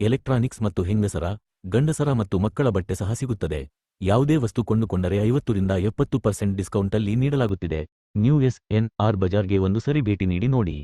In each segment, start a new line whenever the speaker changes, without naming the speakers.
Electronics ಮತ್ತು ಹೆಂಗಸರ, ಗಂಡಸರ ಮತ್ತು ಮಕ್ಕಳ ಬಟ್ಟೆ ಸಹ ಸಿಗುತ್ತದೆ. ಯಾವುದೇ ವಸ್ತು ಕೊಂಡುಕೊಂಡರೆ ಐವತ್ತರಿಂದ ಎಪ್ಪತ್ತು ಪರ್ಸೆಂಟ್ ಡಿಸ್ಕೌಂಟಲ್ಲಿ ನೀಡಲಾಗುತ್ತಿದೆ. ನ್ಯೂ ಎಸ್ ಎನ್ ಆರ್ ಬಜಾರ್ಗೆ ಒಂದು ಸರಿ ಭೇಟಿ ನೀಡಿ ನೋಡಿ.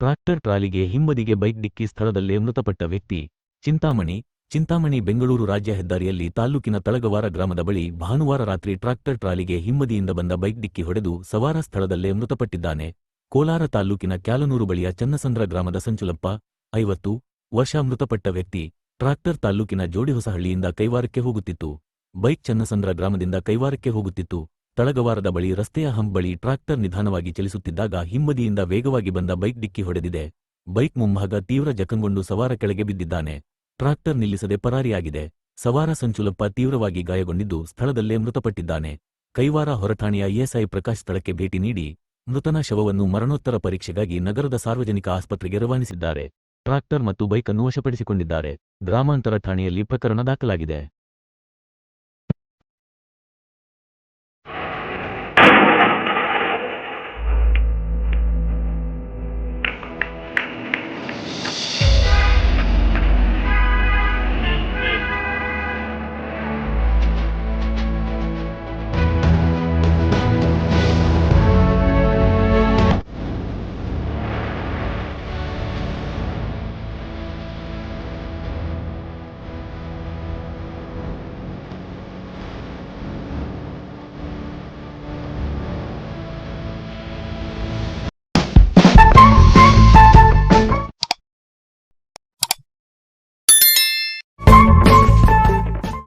ಟ್ರಾಕ್ಟರ್ ಟ್ರಾಲಿಗೆ ಹಿಂಬದಿಗೆ ಬೈಕ್ ಡಿಕ್ಕಿ ಸ್ಥಳದಲ್ಲೇ ಮೃತಪಟ್ಟ ವ್ಯಕ್ತಿ. ಚಿಂತಾಮಣಿ ಚಿಂತಾಮಣಿ, ಬೆಂಗಳೂರು ರಾಜ್ಯ ಹೆದ್ದಾರಿಯಲ್ಲಿ ತಾಲ್ಲೂಕಿನ ತಳಗವಾರ ಗ್ರಾಮದ ಬಳಿ ಭಾನುವಾರ ರಾತ್ರಿ ಟ್ರಾಕ್ಟರ್ ಟ್ರಾಲಿಗೆ ಹಿಂಬದಿಯಿಂದ ಬಂದ ಬೈಕ್ ಡಿಕ್ಕಿ ಹೊಡೆದು ಸವಾರ ಸ್ಥಳದಲ್ಲೇ ಮೃತಪಟ್ಟಿದ್ದಾನೆ. ಕೋಲಾರ ತಾಲ್ಲೂಕಿನ ಕ್ಯಾಲನೂರು ಬಳಿಯ ಚನ್ನಸಂದ್ರ ಗ್ರಾಮದ ಸಂಚುಲಪ್ಪ, ಐವತ್ತು ವರ್ಷ ಮೃತಪಟ್ಟ ವ್ಯಕ್ತಿ ಟ್ರಾಕ್ಟರ್ ತಾಲ್ಲೂಕಿನ ಜೋಡಿಹೊಸಹಳ್ಳಿಯಿಂದ ಕೈವಾರಕ್ಕೆ ಹೋಗುತ್ತಿತ್ತು. ಬೈಕ್ ಚನ್ನಸಂದ್ರ ಗ್ರಾಮದಿಂದ ಕೈವಾರಕ್ಕೆ ಹೋಗುತ್ತಿತ್ತು. ತಳಗವಾರದ ಬಳಿ ರಸ್ತೆಯ ಹಂಬಳಿ ಬಳಿ ಟ್ರಾಕ್ಟರ್ ನಿಧಾನವಾಗಿ ಚಲಿಸುತ್ತಿದ್ದಾಗ ಹಿಂಬದಿಯಿಂದ ವೇಗವಾಗಿ ಬಂದ ಬೈಕ್ ಡಿಕ್ಕಿ ಹೊಡೆದಿದೆ. ಬೈಕ್ ಮುಂಭಾಗ ತೀವ್ರ ಜಖಂಗೊಂಡು ಸವಾರ ಕೆಳಗೆ ಬಿದ್ದಿದ್ದಾನೆ. ಟ್ರಾಕ್ಟರ್ ನಿಲ್ಲಿಸದೆ ಪರಾರಿಯಾಗಿದೆ. ಸವಾರ ಸಂಚುಲಪ್ಪ ತೀವ್ರವಾಗಿ ಗಾಯಗೊಂಡಿದ್ದು ಸ್ಥಳದಲ್ಲೇ ಮೃತಪಟ್ಟಿದ್ದಾನೆ. ಕೈವಾರ ಹೊರಠಾಣೆಯ ಎಎಸ್ಐ ಪ್ರಕಾಶ್ ಸ್ಥಳಕ್ಕೆ ಭೇಟಿ ನೀಡಿ ಮೃತನ ಶವವನ್ನು ಮರಣೋತ್ತರ ಪರೀಕ್ಷೆಗಾಗಿ ನಗರದ ಸಾರ್ವಜನಿಕ ಆಸ್ಪತ್ರೆಗೆ ರವಾನಿಸಿದ್ದಾರೆ. ಟ್ರಾಕ್ಟರ್ ಮತ್ತು ಬೈಕ್ ಅನ್ನು ವಶಪಡಿಸಿಕೊಂಡಿದ್ದಾರೆ. ಗ್ರಾಮಾಂತರ ಠಾಣೆಯಲ್ಲಿ ಪ್ರಕರಣ ದಾಖಲಾಗಿದೆ.